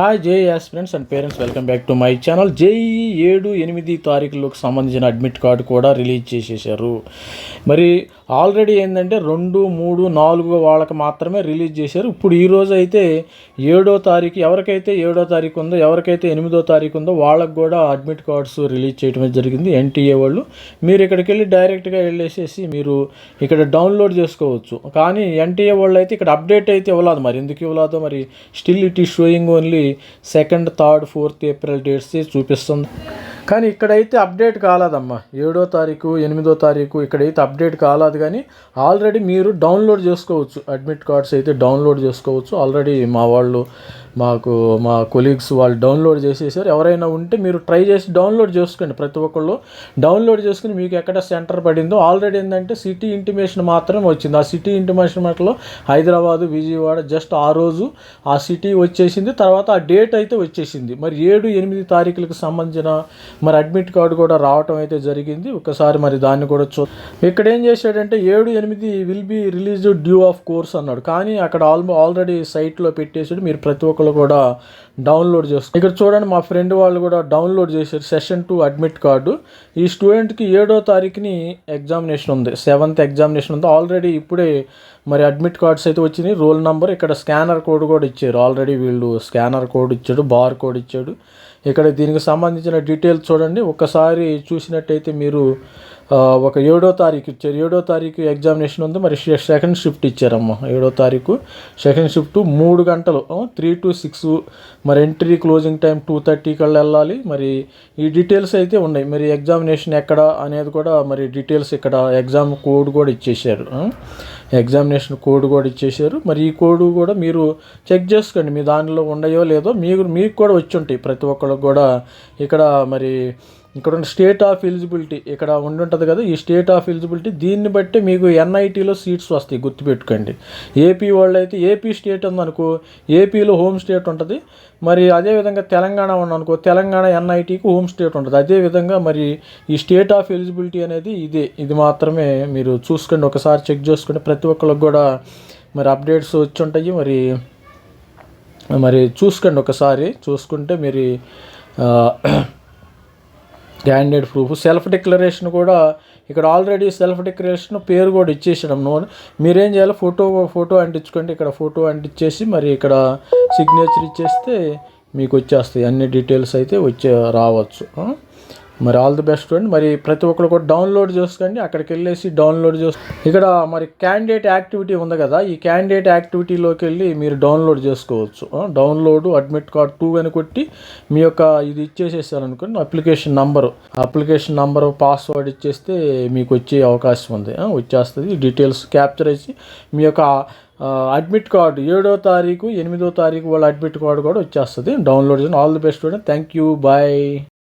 Hi JEE aspirants friends and parents welcome back to my channel JEE ఏడు ఎనిమిది తారీఖులకు సంబంధించిన admit card కూడా release చేసేసారు. మరి ఆల్రెడీ ఏంటంటే రెండు మూడు నాలుగు వాళ్ళకి మాత్రమే రిలీజ్ చేశారు. ఇప్పుడు ఈరోజు అయితే ఏడో తారీఖు ఎవరికైతే ఏడో తారీఖు ఉందో ఎవరికైతే ఎనిమిదో తారీఖు ఉందో వాళ్ళకు కూడా అడ్మిట్ కార్డ్స్ రిలీజ్ చేయడం జరిగింది. ఎన్టీఏ వాళ్ళు మీరు ఇక్కడికి వెళ్ళి డైరెక్ట్గా వెళ్ళేసేసి మీరు ఇక్కడ డౌన్లోడ్ చేసుకోవచ్చు. కానీ ఎన్టీఏ వాళ్ళు అయితే ఇక్కడ అప్డేట్ అయితే ఇవ్వలేదు మరి. ఎందుకు ఇవ్వలేదో? మరి still it is showing only second third fourth April dates చూపిస్తుంది. కానీ ఇక్కడైతే అప్డేట్ కాలేదమ్మా. ఏడో తారీఖు ఎనిమిదో తారీఖు ఇక్కడైతే అప్డేట్ కాలేదు కానీ ఆల్రెడీ మీరు డౌన్లోడ్ చేసుకోవచ్చు. అడ్మిట్ కార్డ్స్ అయితే డౌన్లోడ్ చేసుకోవచ్చు. ఆల్రెడీ మా వాళ్ళు మాకు మా కొలీగ్స్ వాళ్ళు డౌన్లోడ్ చేసేసారు. ఎవరైనా ఉంటే మీరు ట్రై చేసి డౌన్లోడ్ చేసుకోండి ప్రతి ఒక్కళ్ళు. డౌన్లోడ్ చేసుకుని మీకు ఎక్కడ సెంటర్ పడిందో ఆల్రెడీ ఏంటంటే సిటీ ఇంటిమేషన్ మాత్రమే వచ్చింది. ఆ సిటీ ఇంటిమేషన్ మట్లో హైదరాబాదు విజయవాడ జస్ట్ ఆ రోజు ఆ సిటీ వచ్చేసింది. తర్వాత ఆ డేట్ అయితే వచ్చేసింది. మరి ఏడు ఎనిమిది తారీఖులకు సంబంధించిన మరి అడ్మిట్ కార్డు కూడా రావటం అయితే జరిగింది. ఒకసారి మరి దాన్ని కూడా చూ ఇక్కడ ఏం చేశాడంటే ఏడు ఎనిమిది will be release due of course అన్నాడు. కానీ అక్కడ ఆల్మో ఆల్రెడీ సైట్లో పెట్టేసాడు మీరు ప్రతి ఒక్క ఒక్కరు కూడా డౌన్లోడ్ చేసుకో ఇక్కడ చూడండి మా ఫ్రెండ్ వాళ్ళు కూడా డౌన్లోడ్ చేశారు సెషన్ టూ అడ్మిట్ కార్డు. ఈ స్టూడెంట్కి ఏడో తారీఖుని ఎగ్జామినేషన్ ఉంది. సెవెంత్ ఎగ్జామినేషన్ ఉంది. ఆల్రెడీ ఇప్పుడే మరి అడ్మిట్ కార్డ్స్ అయితే వచ్చినాయి. రోల్ నెంబర్ ఇక్కడ స్కానర్ కోడ్ కూడా ఇచ్చారు. ఆల్రెడీ వీళ్ళు స్కానర్ కోడ్ ఇచ్చాడు బార్ కోడ్ ఇచ్చాడు. ఇక్కడ దీనికి సంబంధించిన డీటెయిల్స్ చూడండి. ఒకసారి చూసినట్టయితే మీరు ఒక ఏడో తారీఖు ఇచ్చారు. ఏడో తారీఖు ఎగ్జామినేషన్ ఉంది. మరి సెకండ్ షిఫ్ట్ ఇచ్చారమ్మ. ఏడో తారీఖు. సెకండ్ షిఫ్ట్ మూడు గంటలు. త్రీ టు సిక్స్ మరి entry closing time two thirty కల్లా వెళ్ళాలి. మరి ఈ డీటెయిల్స్ అయితే ఉన్నాయి. మరి ఎగ్జామినేషన్ ఎక్కడ అనేది కూడా మరి డీటెయిల్స్ ఇక్కడ ఎగ్జామ్ కోడ్ కూడా ఇచ్చేసారు ఎగ్జామినేషన్ కోడ్ కూడా ఇచ్చేసారు మరి ఈ కోడ్ కూడా మీరు చెక్ చేసుకోండి మీ దానిలో ఉండయో లేదో. మీకు మీకు కూడా వచ్చి ఉంటాయి ప్రతి ఒక్కరికి కూడా. ఇక్కడ మరి ఇక్కడ ఉన్న స్టేట్ ఆఫ్ ఎలిజిబిలిటీ ఇక్కడ ఉండుంటుంది కదా ఈ స్టేట్ ఆఫ్ ఎలిజిబిలిటీ దీన్ని బట్టి మీకు ఎన్ఐటీలో సీట్స్ వస్తాయి గుర్తుపెట్టుకోండి. ఏపీ వాళ్ళు అయితే ఏపీ స్టేట్ ఉందనుకో ఏపీలో హోమ్ స్టేట్ ఉంటుంది. మరి అదేవిధంగా తెలంగాణ ఉందనుకో తెలంగాణ ఎన్ఐటీకి హోమ్ స్టేట్ ఉంటుంది. అదేవిధంగా మరి ఈ స్టేట్ ఆఫ్ ఎలిజిబిలిటీ అనేది ఇదే. ఇది మాత్రమే మీరు చూసుకోండి ఒకసారి చెక్ చేసుకోండి ప్రతి ప్రతి ఒక్కరికి కూడా మరి అప్డేట్స్ వచ్చి ఉంటాయి మరి మరి చూసుకోండి ఒకసారి. చూసుకుంటే మీరు క్యాండిడేట్ ప్రూఫ్. సెల్ఫ్ డిక్లరేషన్ కూడా ఇక్కడ ఆల్రెడీ సెల్ఫ్ డిక్లరేషన్ పేరు కూడా ఇచ్చేసాం నో మీరేం చేయాలి? ఫోటో ఫోటో అంటించుకోండి. ఇక్కడ ఫోటో అంటించేసి మరి ఇక్కడ సిగ్నేచర్ ఇచ్చేస్తే మీకు వచ్చేస్తాయి. అన్ని డీటెయిల్స్ అయితే వచ్చే రావచ్చు. మరి ఆల్ ది బెస్ట్ అండి మరి ప్రతి ఒక్కరు కూడా డౌన్లోడ్ చేసుకోండి. అక్కడికి వెళ్ళేసి డౌన్లోడ్ చేసు ఇక్కడ మరి క్యాండిడేట్ యాక్టివిటీ ఉంది కదా. ఈ క్యాండిడేట్ యాక్టివిటీలోకి వెళ్ళి మీరు డౌన్లోడ్ చేసుకోవచ్చు. డౌన్లోడ్ అడ్మిట్ కార్డ్ టూ అని కొట్టి మీ యొక్క ఇది ఇచ్చేసేసారు అనుకోండి. Application number application number password ఇచ్చేస్తే మీకు వచ్చే అవకాశం ఉంది. వచ్చేస్తుంది. డీటెయిల్స్ క్యాప్చర్ చేసి మీ యొక్క అడ్మిట్ కార్డు ఏడో తారీఖు ఎనిమిదో తారీఖు వాళ్ళ అడ్మిట్ కార్డు కూడా వచ్చేస్తుంది. డౌన్లోడ్ చేసి all the best thank you bye